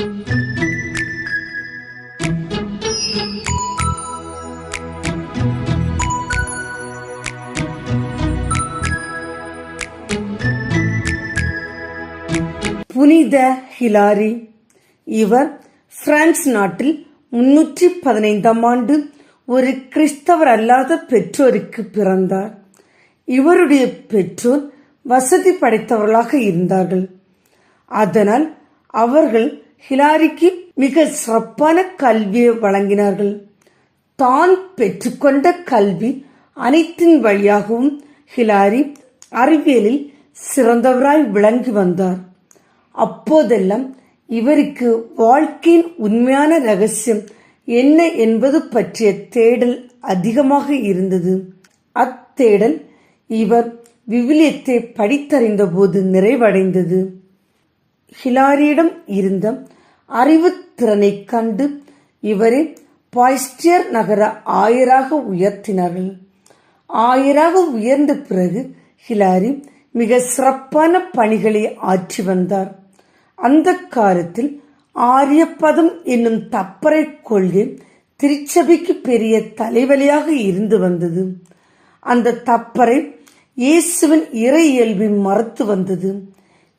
புனித ஹிலாரி. இவர் பிரான்ஸ் நாட்டில் முன்னூற்றி பதினைந்தாம் ஆண்டு ஒரு கிறிஸ்தவர் அல்லாத பெற்றோருக்கு பிறந்தார். இவருடைய பெற்றோர் வசதி படைத்தவர்களாக இருந்தார்கள். அதனால் அவர்கள் ஹிலாரிக்கு மிக சிறப்பான கல்வியை வழங்கினார்கள். தான் பெற்றுக்கொண்ட கல்வி அனைத்தின் வழியாகவும் ஹிலாரி அறிவியலில் சிறந்தவராய் விளங்கி வந்தார். அப்போதெல்லாம் இவருக்கு வாழ்க்கையின் உண்மையான ரகசியம் என்ன என்பது பற்றிய தேடல் அதிகமாக இருந்தது. அத்தேடல் இவர் விவிலியத்தை படித்தறிந்த போது நிறைவடைந்தது. ஹிலாரியிடம் இருந்த அறிவுத்திறனை கண்டு இவரை பாய்ஸ்டியர் நகர ஆயராக உயர்த்தினார்கள். ஆயராக உயர்ந்த பிறகு ஹிலாரி மிக சிறப்பான பணிகளை ஆற்றி வந்தார். அந்த காலத்தில் ஆரியப்பதம் என்னும் தப்பறை கொள்கை திருச்சபைக்கு பெரிய தலைவலியாக இருந்து வந்தது. அந்த தப்பறை இயேசுவின் இறை இயல்பை மறுத்து வந்தது.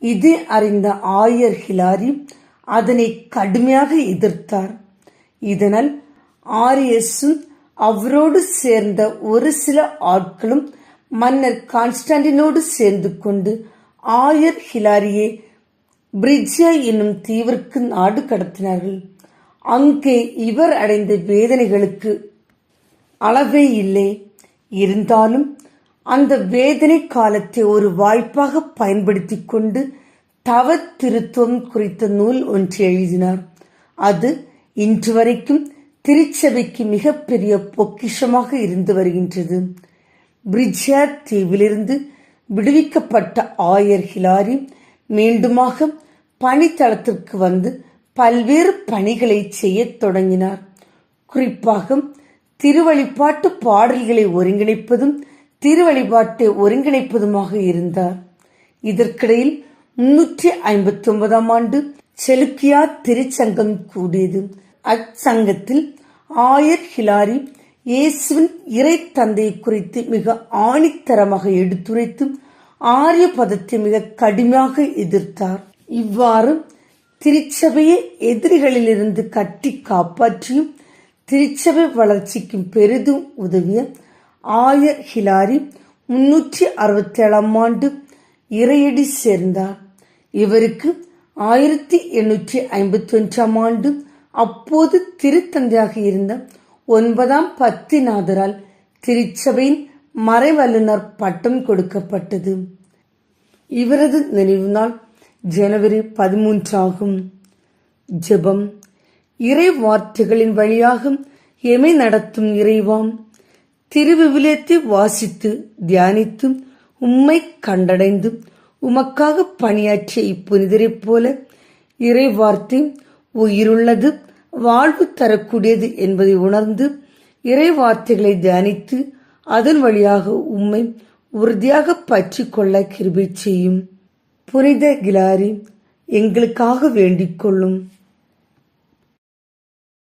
இது அறிந்த ஆயர் ஹிலாரி அதனை கடுமையாக எதிர்த்தார். இதனால் ஆரியஸும் அவரோடு சேர்ந்த ஒரு சில ஆட்களும் மன்னர் கான்ஸ்டாண்டினோடு சேர்ந்து கொண்டு ஆயர் ஹிலாரியை பிரிட்ஜியா என்னும் தீவிற்கு நாடு கடத்தினார்கள். அங்கே இவர் அடைந்த வேதனைகளுக்கு அளவே இல்லை. இருந்தாலும் அந்த வேதனை காலத்தை ஒரு வாய்ப்பாக பயன்படுத்திக் கொண்டு தவ திருத்துவம் குறித்த நூல் ஒன்று எழுதினார். அது இன்று வரைக்கும் திருச்சபைக்கு மிகப்பெரிய பொக்கிஷமாக இருந்து வருகின்றது. பிரிட்ஜியார் தீவிலிருந்து விடுவிக்கப்பட்ட ஆயர் ஹிலாரி மீண்டுமாக பணித்தளத்திற்கு வந்து பல்வேறு பணிகளை செய்யத் தொடங்கினார். குறிப்பாக திருவழிபாட்டு பாடல்களை ஒருங்கிணைப்பதும் திருவழிபாட்டை ஒருங்கிணைப்பதுமாக இருந்தார். இதற்கிடையில் முன்னூற்றி ஐம்பத்தி ஒன்பதாம் ஆண்டு செலுக்கியா திருச்சங்கம் கூடியது. அச்சங்கத்தில் ஆயர் ஹிலாரி இயேசுவின் இறை தந்தையை குறித்து மிக ஆணித்தரமாக எடுத்துரைத்து ஆரிய பதத்தை மிக கடுமையாக எதிர்த்தார். இவ்வாறு திருச்சபையை எதிரிகளிலிருந்து கட்டி காப்பாற்றியும் திருச்சபை வளர்ச்சிக்கும் பெரிதும் உதவிய ஆயர் ஹிலாரி முன்னூற்றி அறுபத்தேழாம் ஆண்டு இறையடி சேர்ந்தார். இவருக்கு ஆயிரத்தி எண்ணூற்றி ஐம்பத்தி ஒன்றாம் ஆண்டு அப்போது திருத்தந்தையாக இருந்த ஒன்பதாம் பத்திநாதரால் திருச்சபையின் மறைவல்லுனர் பட்டம் கொடுக்கப்பட்டது. இவரது நினைவு நாள் ஜனவரி பதிமூன்றாகும். ஜெபம் இறை வார்த்தைகளின் வழியாக எமை நடத்தும் இறைவாம். திருவிவிலியத்தை வாசித்து தியானித்தும் உம்மை கண்டடைந்தும் உமக்காக பணியாற்றிய இப்புனிதரைப் போல இறை வார்த்தை உயிருள்ளது வாழ்வு தரக்கூடியது என்பதை உணர்ந்து இறை வார்த்தைகளை தியானித்து அதன் வழியாக உம்மை உறுதியாக பற்றி கொள்ள கிருபை செய்யும். புனித கிலாரி எங்களுக்காக வேண்டிக் கொள்ளும்.